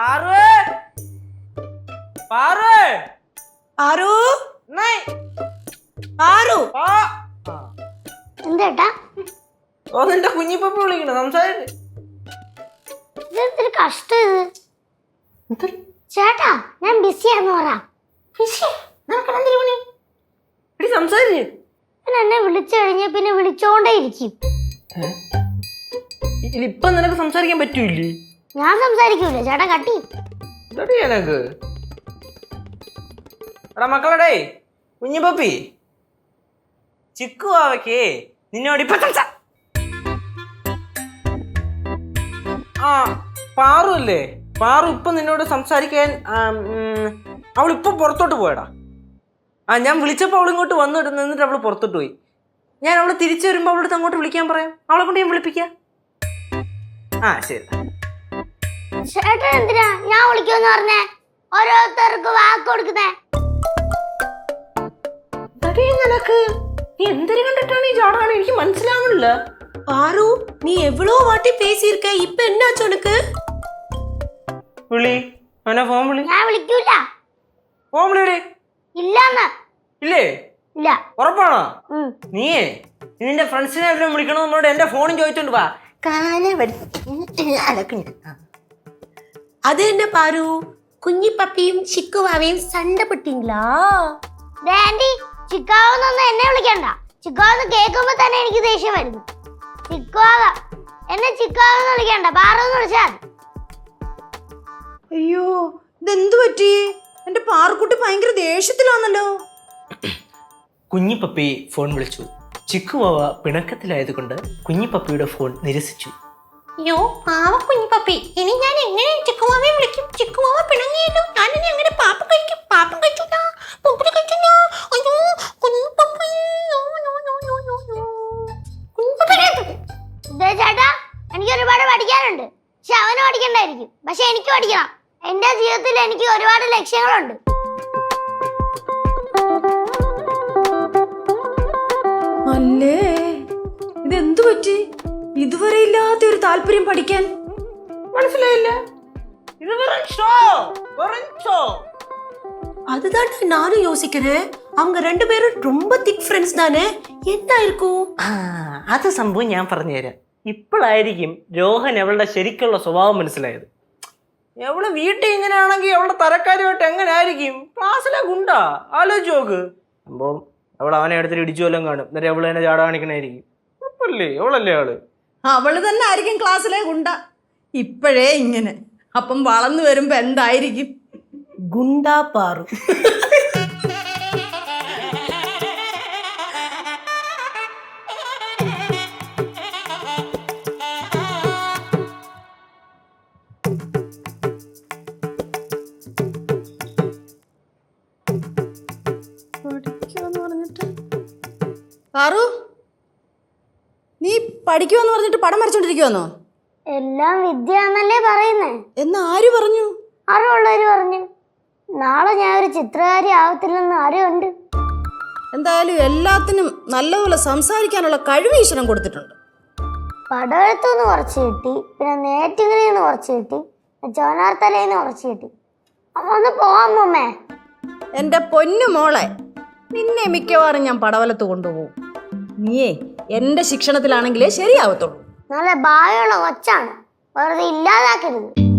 പാറു! പാറു! ആരു പാറു? ആരു പാ! ആ. എന്തേട്ടാ? ഓ നിന്റെ കുഞ്ഞിപ്പപ്പ വിളിക്കണ? സംസാരിച്ച് ഇതെന്തൊരു കഷ്ടം ഇത്. ചേട്ടാ ഞാൻ ബിസിയാന്ന് പറ. എടി സംസാരിച്ച് ഞാൻ എന്നെ വിളിച്ചു കഴിഞ്ഞ പിന്നെ വിളിച്ചോണ്ടേ ഇരിക്കും ഇപ്പൊ നിനക്ക് സംസാരിക്കാൻ പറ്റൂലേ ഞാൻ സംസാരിക്കൂല. ചേട്ടൻ കട്ടി ഇതടി എനക്ക് എടാ മക്കളടേ കുഞ്ഞിപ്പപ്പി ചിക്കു നിന്നോട് ഇപ്പൊ ആ പാറു അല്ലേ പാറു ഇപ്പൊ നിന്നോട് സംസാരിക്കാൻ അവൾ ഇപ്പൊ പുറത്തോട്ട് പോയടാ. ആ ഞാൻ വിളിച്ചപ്പോൾ അവൾ ഇങ്ങോട്ട് വന്നു നിന്നിട്ട് അവൾ പുറത്തോട്ട് പോയി. ഞാൻ അവൾ തിരിച്ചു വരുമ്പോൾ അവളടുത്ത് അങ്ങോട്ട് വിളിക്കാൻ പറയാം. അവളെ കൊണ്ട് ഞാൻ വിളിപ്പിക്കാം. ആ ശരി. ചേട്ടൻ എന്തിനാ ഞാൻ വിളിക്കുമെന്ന് പറഞ്ഞേ ഓരോരുത്തർക്ക് വാക്ക് കൊടുക്കുന്നേ ഇതടി നിനക്ക് നീ എന്തിനു കണ്ടിട്ടാണ് ഈ ചാടാണ് എനിക്ക് മനസ്സിലാവണില്ല ஆரு நீ எவ்வளோ வாட்டி பேசியிருக்க இப்ப என்னாச்சு உனக்கு വിളി അവനെ ഫോൺ വിളി ഞാൻ വിളിക്കൂല ഫോൺ വിളിയടി ഇല്ലാന്ന് ഇല്ലേ ഇല്ല ഉറപ്പാണോ ഉം. നീയേ നീ നിന്റെ ഫ്രണ്ട്സിനെ എല്ലാം വിളിക്കണം എന്നോട് എന്റെ ഫോണും ചോദിച്ചോണ്ട് വാ കാല അലക്കുണ്ട് അത് തന്നെ പാരു കുഞ്ഞിപ്പപ്പിയും ചിക്കുവാവയും സണ്ട വിളിക്കണ്ട. തന്നെ എനിക്ക് ദേഷ്യം വിളിക്കണ്ട. അയ്യോ ഇതെന്തു പറ്റി? എന്റെ പാറക്കുട്ടി ഭയങ്കര ദേഷ്യത്തിലാണല്ലോ. കുഞ്ഞിപ്പപ്പി ഫോൺ വിളിച്ചു. ചിക്കുവാവ പിണക്കത്തിലായതുകൊണ്ട് കുഞ്ഞിപ്പപ്പിയുടെ ഫോൺ നിരസിച്ചു. അയ്യോ പാവ കുഞ്ഞു പപ്പി. ഇനി ഞാൻ എങ്ങനെ ചിക്കുമാവെ വിളിക്കും? ചിക്കുമാവ പിണങ്ങിയല്ലോ. ഞാൻ ഇനി അങ്ങനെ പാപ്പ കഴിക്കും. പാപ്പ കഴിക്കില്ല പൊപ്പിളി കഴിക്കില്ല അയ്യോ കുഞ്ഞു പപ്പി. ചേട്ടാ എനിക്ക് ഒരുപാട് പഠിക്കാനുണ്ട്. പക്ഷെ അവന് പഠിക്കണ്ടായിരിക്കും. പക്ഷെ എനിക്ക് പഠിക്കണം. എന്റെ ജീവിതത്തിൽ എനിക്ക് ഒരുപാട് ലക്ഷ്യങ്ങളുണ്ട്. അല്ലേ? ഇതെന്തു പറ്റി? ഇതുവരെ ഇല്ലാത്ത ഒരു താല്പര്യം പഠിക്കാൻ മനസ്സിലായില്ല ഇത് വെറും ഷോ വെറും ഷോ அதுதான் நானும் யோசிக்கிறேன் அவங்க ரெண்டு பேரும் ரொம்ப திக் ஃப்ரெண்ட்ஸ் தானே என்ன இருக்கும் ആ അത് സംഭവം ഞാൻ പറഞ്ഞുതരാം ഇപ്പോഴായിരിക്കും രോഹൻ അവളുടെ ശരിക്കുള്ള സ്വഭാവം മനസ്സിലായത് എവള് വീട്ടിൽ ഇങ്ങനെയാണെങ്കിൽ അവളുടെ തരക്കാരുമായിട്ട് എങ്ങനെ ആയിരിക്കും ക്ലാസ്സിലെ ഗുണ്ടാ ആലോചിച്ച് നോക്ക് സംഭവം അവൾ അവനെ അടുത്തിട്ട് ഇടിച്ചു വല്ലതും കാണും എന്നിട്ട് അവള് തന്നെ ചാട കാണിക്കണായിരിക്കും ഉറപ്പല്ലേ അവളല്ലേ ആള് അവൾ തന്നെ ആയിരിക്കും ക്ലാസ്സിലെ ഗുണ്ട. ഇപ്പോഴേ ഇങ്ങനെ. അപ്പം വളർന്നു വരുമ്പോൾ എന്തായിരിക്കും? ഗുണ്ടാപ്പാറു. പാറു നീ പഠിക്കുമെന്ന് പറഞ്ഞിട്ട് പടം വരച്ചോണ്ടിരിക്കുവാന്നോ? എല്ലാം വിദ്യ എന്നല്ലേ പറയുന്നേ. എന്ന് ആര് പറഞ്ഞു? അറിവുള്ളവര് പറഞ്ഞു. നാളെ ഞാൻ ഒരു ചിത്രകാരി ആവത്തില്ലെന്ന് ആരുണ്ട്? എന്തായാലും എല്ലാത്തിനും നല്ലപോലെ സംസാരിക്കാനുള്ള കഴിവ് ഈശ്വരൻ കൊടുത്തിട്ടുണ്ട്. പടവെഴുത്തുനിന്ന് കുറച്ച് കിട്ടി. പിന്നെ നേറ്റുകളിൽ നിന്ന് കുറച്ച് കിട്ടി. ചോനാർത്തലയിൽ നിന്ന് കുറച്ച് കിട്ടി. ഒന്ന് പോവാം മമ്മേ എന്റെ പൊന്നു മോളെ നിന്നെ മിക്കവാറും ഞാൻ പടവലത്ത് കൊണ്ടുപോകും. നീയേ എന്റെ ശിക്ഷണത്തിലാണെങ്കിലേ ശരിയാവത്തുള്ളൂ. നല്ല ഭാവിയുള്ള കൊച്ചാണ്. വെറുതെ ഇല്ലാതാക്കരുത്.